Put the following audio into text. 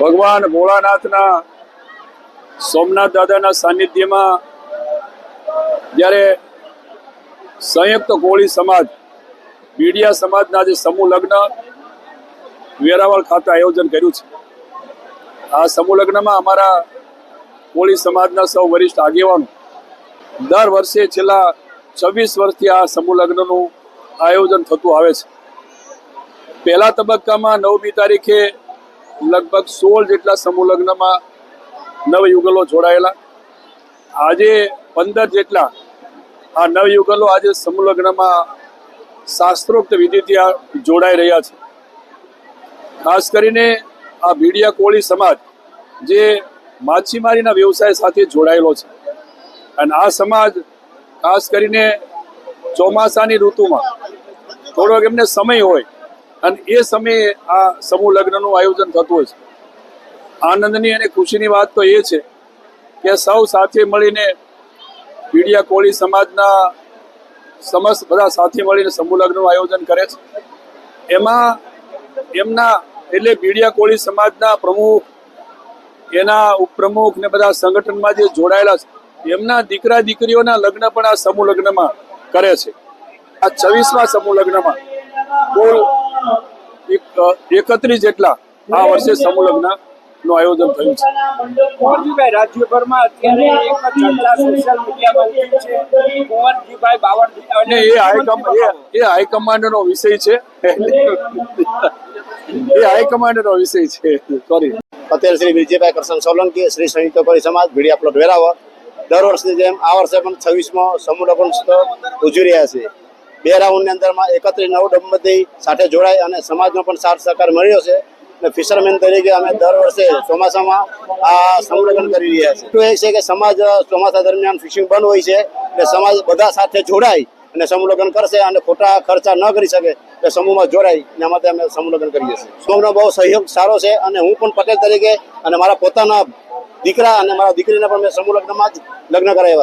ભગવાન ભોળાનાથના સોમનાથ દાદાના સાનિધ્યમાં જ્યારે સંયુક્ત કોળી સમાજ, મીડિયા સમાજના જે સમૂહ લગ્ન વેરાવળ ખાતે આયોજન કર્યું છે. આ સમૂહ લગ્નમાં અમારા કોળી સમાજના સૌ વરિષ્ઠ આગેવાનો દર વર્ષે છેલ્લા છવ્વીસ વર્ષથી આ સમૂહ લગ્નનું આયોજન થતું આવે છે. પહેલા તબક્કામાં નવમી તારીખે લગભગ સોળ જેટલા સમૂહ લગ્નમાં નવયુગલો જોડાયેલા. આજે પંદર જેટલા આ નવયુગલો આજે સમૂહ લગ્નમાં શાસ્ત્રોક્ત વિધિથી આ જોડાઈ રહ્યા છે. ખાસ કરીને આ ભીડિયા કોળી સમાજ જે માછીમારીના વ્યવસાય સાથે જોડાયેલો છે. અને આ સમાજ ખાસ કરીને ચોમાસાની ઋતુમાં થોડોક એમને સમય હોય અને એ સમયે આ સમૂહ લગ્નનું આયોજન થતું હોય છે. આનંદની અને ખુશીની વાત તો એ છે કે સૌ સાથે મળીને પીડિયા કોળી સમાજના સમસ્ત બધા સાથે મળીને સમૂહ લગ્નનું આયોજન કરે છે. એમાં એમના એટલે બીડિયા કોળી સમાજના પ્રમુખ, એના ઉપપ્રમુખ ને બધા સંગઠનમાં જે જોડાયેલા છે, એમના દીકરા દીકરીઓના લગ્ન પણ આ સમૂહ લગ્નમાં કરે છે. આ છવ્વીસમાં સમૂહ લગ્નમાં કુલ એકત્રીસ જેટલા આ વર્ષે સમૂહનું આયોજન થયું છે. કુંવરજીભાઈ રાજ્યભરમાં અત્યારે એક ચર્ચા સોશિયલ મીડિયામાં ઉઠી છે. કુંવરજીભાઈ બાવળજી અને એ હાઈ એ- એ હાઈકમાન્ડ નો વિષય છે. એ હાઈકમાન્ડ નો વિષય છે. સોરી અત્યારે શ્રી વિજયભાઈ કરશન સોલંકી શ્રી સંયુક્ત પરિ સમાજ ભીડિયા પ્લોટ વેરાવળ. દર વર્ષની જેમ આ વર્ષે પણ છવ્વીસમો સમૂહ લગ્ન ઉજવી રહ્યા છે. બે રાઉન્ડની અંદરમાં એકત્રીસ નવ દંપતી સાથે જોડાય અને સમાજનો પણ સાથ સહકાર મળ્યો છે. અને ફિશરમેન તરીકે અમે દર વર્ષે ચોમાસામાં આ સમૂહ કરી રહ્યા છીએ. એટલું એ છે કે સમાજ ચોમાસા દરમિયાન ફિશિંગ બંધ હોય છે એટલે સમાજ બધા સાથે જોડાય અને સમૂહ કરશે અને ખોટા ખર્ચા ન કરી શકે એ સમૂહમાં જોડાય એના માટે અમે સમૂહ કરીએ છીએ. સમૂહનો બહુ સહયોગ સારો છે અને હું પણ પટેલ તરીકે અને મારા પોતાના દીકરા અને મારા દીકરીને પણ મેં સમૂહ લગ્નમાં જ લગ્ન કરાવ્યા.